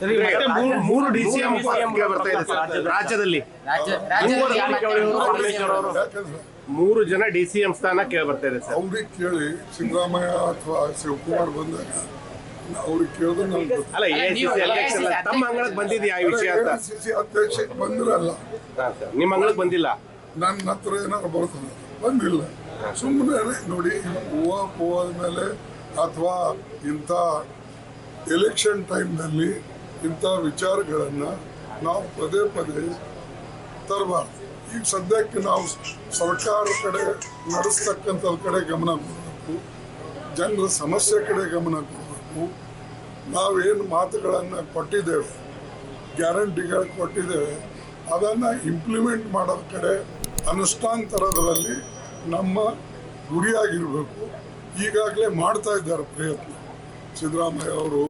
ಮತ್ತೆ ಮೂರು- ಮೂರು ಡಿಸಿಎಂ ಬರ್ತಾ ಇದೆ ಸರ್ ರಾಜ್ಯದಲ್ಲಿ. ರಾಜ್ಯ ಮೂವರು ರಾಜ್ಯದಲ್ಲಿ ಕೇಳಿ ಎಂ ಮೂರು ಜನ ಡಿಸಿಎಂ ಸ್ಥಾನ ಕೇಳಿ ಬರ್ತಾ ಇದೆ ಸರ್. ಅವ್ರಿಗೆ ಕೇಳಿ ಸಿದ್ದರಾಮಯ್ಯ ಅಥವಾ ಶಿವಕುಮಾರ್ ಬಂದಾಗ ಅವ್ರಿಗೆ ಕೇಳಿದ್ರೆ ನಮ್ಗೆ ಅಲ್ಲ ಸಿ ಸಿ ತಮ್ಮ ಅಂಗಳಕ್ಕೆ ಬಂದಿದ್ಯಾ ಈ ವಿಷಯ ಅಂತ? ಸಿಸಿ ಅಧ್ಯಕ್ಷಕ್ಕೆ ಬಂದಿರಲ್ಲ. ನಿಮ್ಮ ಅಂಗಳಕ್ಕೆ ಬಂದಿಲ್ಲ? ನನ್ನ ಹತ್ರ ಏನಾದ್ರು ಬರ್ತದೆ ಬಂದಿಲ್ಲ. ಸುಮ್ಮನೆ ನೋಡಿ ಹೂವ ಹೂವಾದ ಮೇಲೆ ಅಥವಾ ಇಂಥ ಎಲೆಕ್ಷನ್ ಟೈಮ್ನಲ್ಲಿ ಇಂಥ ವಿಚಾರಗಳನ್ನು ನಾವು ಪದೇ ಪದೇ ತರಬಾರ್ದು. ಈಗ ಸದ್ಯಕ್ಕೆ ನಾವು ಸರ್ಕಾರ ಕಡೆ ನಡೆಸ್ತಕ್ಕಂಥ ಕಡೆ ಗಮನ ಕೊಡಬೇಕು. ಜನರ ಸಮಸ್ಯೆ ಕಡೆ ಗಮನ ಕೊಡಬೇಕು. ನಾವೇನು ಮಾತುಗಳನ್ನು ಕೊಟ್ಟಿದ್ದೇವೆ, ಗ್ಯಾರಂಟಿಗಳು ಕೊಟ್ಟಿದ್ದೇವೆ, ಅದನ್ನು ಇಂಪ್ಲಿಮೆಂಟ್ ಮಾಡೋದ ಕಡೆ ಅನುಷ್ಠಾನ ತರೋದ್ರಲ್ಲಿ ನಮ್ಮ ಗುರಿಯಾಗಿರಬೇಕು. ಈಗಾಗಲೇ ಮಾಡ್ತಾ ಇದ್ದಾರೆ ಪ್ರಯತ್ನ. ಸಿದ್ದರಾಮಯ್ಯ ಅವರು